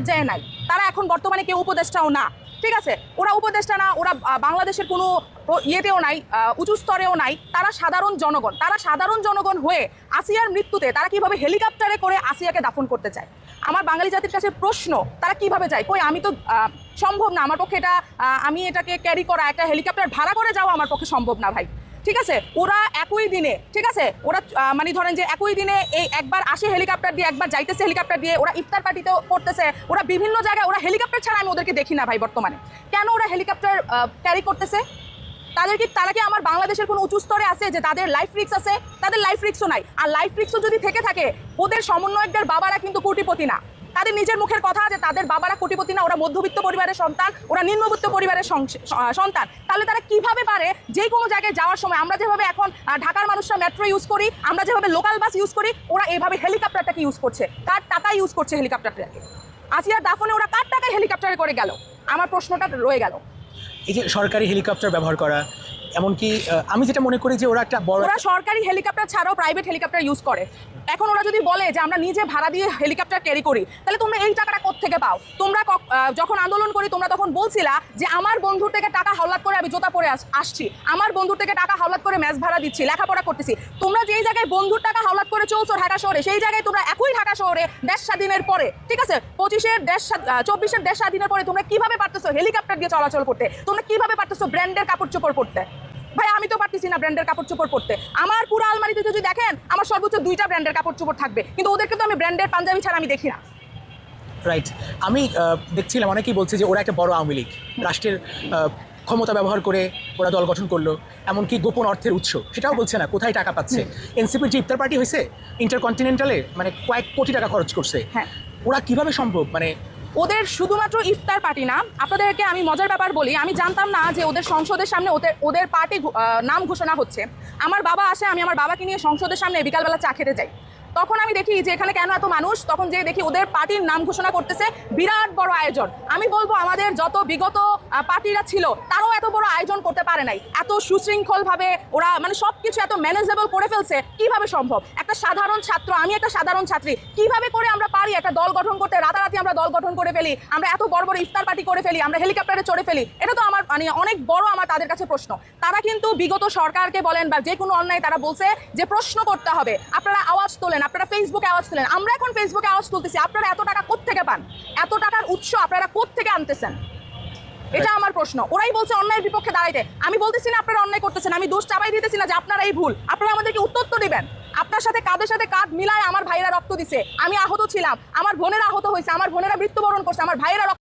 পর্যায়ে নাই। তারা এখন বর্তমানে কেউ উপদেষ্টাও না, ঠিক আছে? ওরা উপদেষ্টা না, ওরা বাংলাদেশের কোনো ইয়েতেও নাই উঁচু স্তরেও নাই। তারা সাধারণ জনগণ, তারা সাধারণ জনগণ হয়ে আসিয়ার মৃত্যুতে তারা কীভাবে হেলিকপ্টারে করে আসিয়াকে দাফন করতে চায়? আমার বাঙালি জাতির কাছে প্রশ্ন, তারা কীভাবে যায়? কই, আমি তো সম্ভব না, আমার পক্ষে এটা আমি এটাকে ক্যারি করা, একটা হেলিকপ্টার ভাড়া করে যাওয়া আমার পক্ষে সম্ভব না ভাই। ঠিক আছে? ওরা একই দিনে, ঠিক আছে? ওরা মানে ধরেন যে একই দিনে এই একবার আসে হেলিকপ্টার দিয়ে, একবার যাইতেছে হেলিকপ্টার দিয়ে, ওরা ইফতার পার্টিতেও করতেছে। ওরা বিভিন্ন জায়গায়, ওরা হেলিকপ্টার ছাড়া আমি ওদেরকে দেখি না ভাই বর্তমানে। কেন ওরা হেলিকপ্টার ক্যারি করতেছে? তাদের কি, তারা কি আমার বাংলাদেশের কোনো উঁচু স্তরে আছে যে তাদের লাইফ রিক্স আছে? তাদের লাইফ রিক্সও নাই। আর লাইফ রিক্সও যদি থেকে থাকে, ওদের সমন্বয়কদের বাবারা কিন্তু কোটিপতি না। তাদের নিজের মুখের কথা যে তাদের বাবারা কোটিপতি না, ওরা মধ্যবিত্ত পরিবারের সন্তান, ওরা নিম্নবিত্ত পরিবারের সন্তান। তাহলে তারা কীভাবে পারে যে কোনো জায়গায় যাওয়ার সময়? আমরা যেভাবে এখন ঢাকার মানুষরা মেট্রো ইউজ করি, আমরা যেভাবে লোকাল বাস ইউজ করি, ওরা এইভাবে হেলিকপ্টারটাকে ইউজ করছে? কার টাকা ইউজ করছে হেলিকপ্টারটাকে আসিয়ার দাফনে ওরা কার টাকায় হেলিকপ্টারে করে গেল? আমার প্রশ্নটা রয়ে গেল। এই যে সরকারি হেলিকপ্টার ব্যবহার করা এমনকি আমি যেটা মনে করি যে ওরা একটা বড় ওরা সরকারি হেলিকপ্টার ছাড়াও প্রাইভেট হেলিকপ্টার ইউজ করে। এখন ওরা যদি বলে যে আমরা নিজে ভাড়া দিয়ে হেলিকপ্টার ক্যারি করি তাহলে তোমরা এই টাকাটা কোত্থেকে পাও? তোমরা যখন আন্দোলন করি তোমরা তখন বলছিলা যে আমার বন্ধুর থেকে টাকা হাওলাত করে আমি জোতা পরে আস- আসছি। আমার বন্ধুর থেকে টাকা হাওলাত করে ম্যাচ ভাড়া দিচ্ছি লেখাপড়া করতেছি। তোমরা যেই জায়গায় বন্ধুর টাকা হাওলাত করে চলছো ঢাকা শহরে সেই জায়গায় তোমরা একই ঢাকা শহরে দেশ স্বাধীনের পরে ঠিক আছে? পঁচিশের দেশ চব্বিশের দেশ স্বাধীনের পরে তোমরা কীভাবে পারতেছো হেলিকপ্টার দিয়ে চলাচল করতে? তোমরা কীভাবে পারতেছো ব্র্যান্ডের কাপড় চোপড় পরতে? ভাই আমি তো পারতেছি না ব্র্যান্ডের কাপড় চোপড় পরতে। আমার পুরো আলমারিতে যদি দেখেন আমার সর্বোচ্চ দুইটা ব্র্যান্ডের কাপড় চোপড় থাকবে। কিন্তু ওদেরকে তো আমি ব্র্যান্ডের পাঞ্জাবি ছাড়া আমি দেখি না। রাইট আমি দেখছিলাম অনেকেই বলছে যে ওরা একটা বড় আওয়ামী লীগ। রাষ্ট্রের ক্ষমতা ব্যবহার করে ওরা দল গঠন করল এমনকি গোপন অর্থের উৎস। সেটাও বলছে না কোথায় টাকা পাচ্ছে? এনসিপির যে ইফতার পার্টি হয়েছে ইন্টারকন্টিনেন্টালে মানে কয়েক কোটি টাকা খরচ করছে। হ্যাঁ। ওরা কীভাবে সম্ভব? মানে ওদের শুধুমাত্র ইফতার পার্টি না, আপনাদেরকে আমি মজার ব্যাপার বলি, আমি জানতাম না যে ওদের সংসদের সামনে ওদের ওদের পার্টি নাম ঘোষণা হচ্ছে। আমার বাবা আসে, আমি আমার বাবাকে নিয়ে সংসদের সামনে বিকালবেলা চা খেতে যাই। তখন আমি দেখি যে এখানে কেন এত মানুষ, তখন যে দেখি ওদের পার্টির নাম ঘোষণা করতেছে বিরাট বড় আয়োজন। আমি বলব আমাদের যত বিগত পার্টিরা ছিল, তারাও এত বড় আয়োজন করতে পারে নাই। এত সুশৃঙ্খলভাবে ওরা মানে সব কিছু এত ম্যানেজেবল করে ফেলছে, কীভাবে সম্ভব? একটা সাধারণ ছাত্র, আমি একটা সাধারণ ছাত্রী, কীভাবে করে একটা দল গঠন করতে, রাতারাতি আমরা দল গঠন করে ফেলি, আমরা এত বড় বড় ইফতার পার্টি করে ফেলি, আমরা হেলিকপ্টারে চড়ে ফেলি, এটা তো আমার মানে অনেক বড় আমার তাদের কাছে প্রশ্ন। তারা কিন্তু বিগত সরকারকে বলেন বা যে কোনো অন্যায় তারা বলছে যে প্রশ্ন করতে হবে। আপনারা আওয়াজ তোলেন, আপনারা ফেসবুকে আওয়াজ তোলেন, আমরা এখন ফেসবুকে আওয়াজ তুলতেছি, আপনারা এত টাকা কোত্থেকে পান? এত টাকার উৎস আপনারা কোত্থেকে আনতেছেন? এটা আমার প্রশ্ন। ওরাই বলছে অন্যায়ের বিপক্ষে দাঁড়াইতে। আমি বলতেছি না আপনারা অন্যায় করতেছেন, আমি দোষ চাপাই দিতেছি না যে আপনারা এই ভুল। আপনারা আমাদেরকে উত্তর তো দিবেন। আপনার সাথে কাঁধের সাথে কাঁধ মিলায় আমার ভাইয়েরা রক্ত দিছে? আমি আহত ছিলাম। আমার বোনেরা আহত হয়েছে। আমার বোনেরা মৃত্যুবরণ করছে। আমার ভাইয়েরা রক্ত